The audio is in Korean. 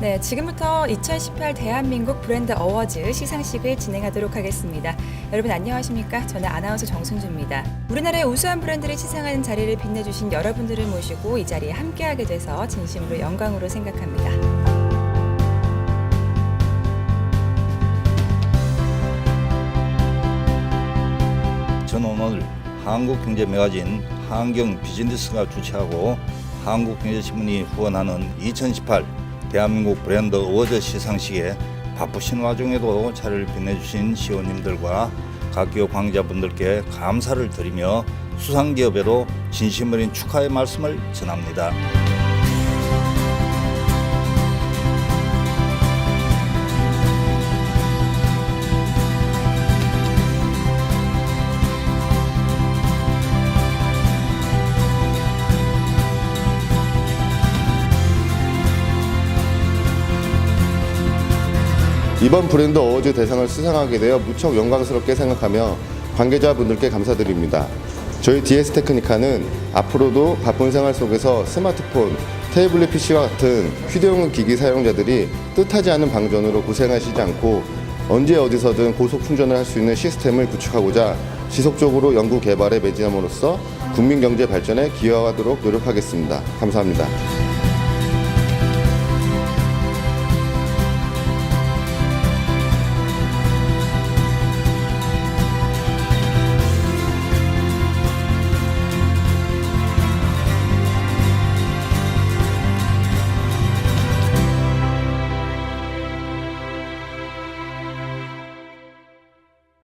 네, 지금부터 2018 대한민국 브랜드 어워즈 시상식을 진행하도록 하겠습니다. 여러분 안녕하십니까? 저는 아나운서 정순주입니다. 우리나라의 우수한 브랜드를 시상하는 자리를 빛내주신 여러분들을 모시고 이 자리에 함께하게 돼서 진심으로 영광으로 생각합니다. 저는 오늘 한국경제 매거진 한경 비즈니스가 주최하고 한국경제신문이 후원하는 2018 대한민국 브랜드 어워즈 시상식에 바쁘신 와중에도 차를 빛내주신 시호님들과 각 기업 관계자분들께 감사를 드리며 수상기업에도 진심 어린 축하의 말씀을 전합니다. 이번 브랜드 어워즈 대상을 수상하게 되어 무척 영광스럽게 생각하며 관계자분들께 감사드립니다. 저희 DS 테크니카는 앞으로도 바쁜 생활 속에서 스마트폰, 태블릿 PC와 같은 휴대용 기기 사용자들이 뜻하지 않은 방전으로 고생하시지 않고 언제 어디서든 고속 충전을 할 수 있는 시스템을 구축하고자 지속적으로 연구 개발에 매진함으로써 국민 경제 발전에 기여하도록 노력하겠습니다. 감사합니다.